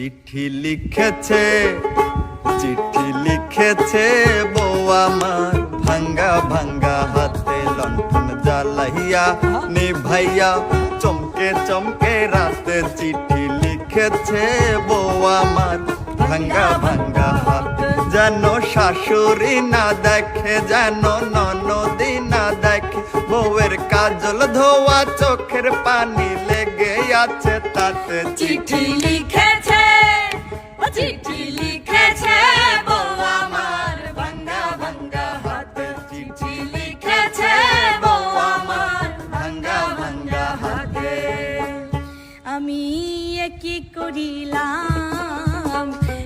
চিঠি লিখেছে চিঠি লিখেছে বউ আমার। ভাঙ্গা ভাঙ্গা হাতে লণ্ঠন জ্বালাইয়া নিভাইয়া চমকে চমকে রাতে চিঠি লিখেছে বউ আমার। ভাঙ্গা ভাঙ্গা হাতে যেন শাশুড়ি না দেখে, যেন ননদি না দেখে, বউয়ের কাজল ধোয়া চোখের পানি লেগে আছে তাতে। চিঠি লিখেছে আমি কি করিলাম?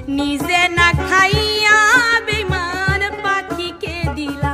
নিজে না খাইয়া বেমান পাখিকে দিলাম।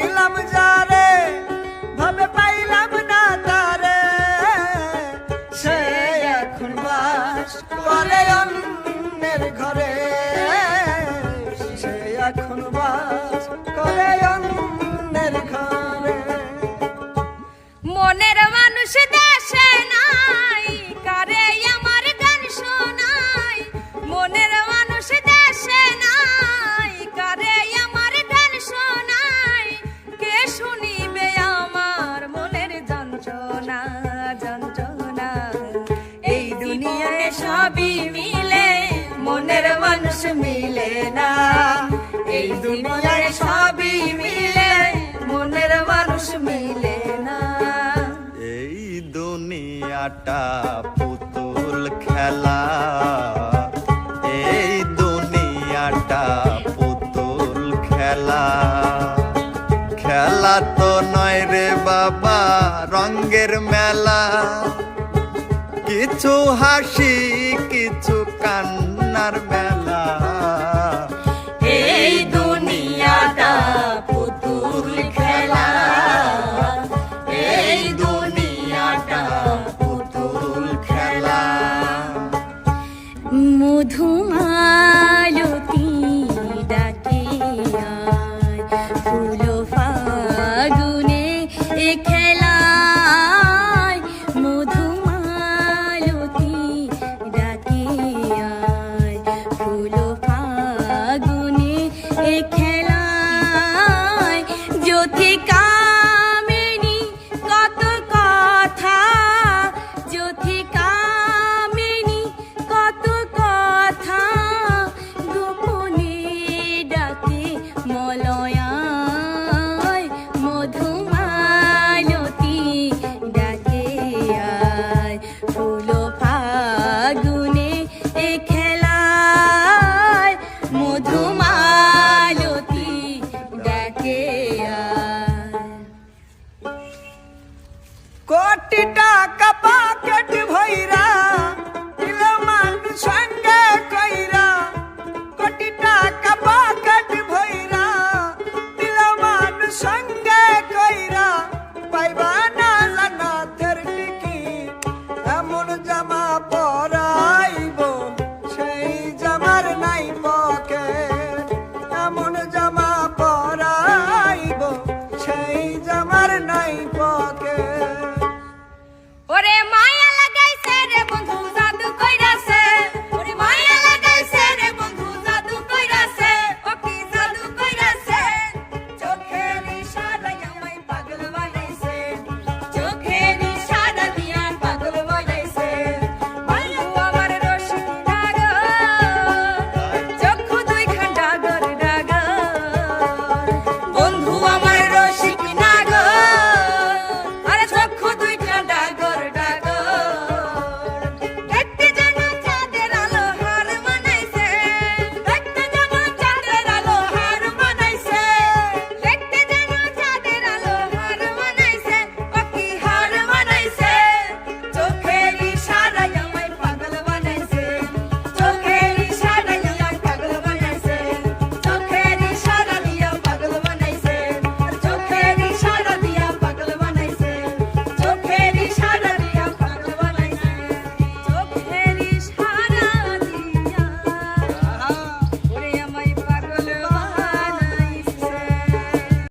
সবই মিলে, মনের মানুষ মিলে না। এই দুনিয়ায় সবই মিলে, মনের মানুষ মিলে না। এই দুনিয়াটা পুতুল খেলা। এই দুনিয়াটা পুতুল খেলা। খেলা তো নয় রে বাবা রঙ্গের মেলা। কিছু হাসি কিছু কান্নার মেলা। এই দুনিয়াটা পুতুল খেলা। এই দুনিয়াটা পুতুল খেলা। মধুমালতী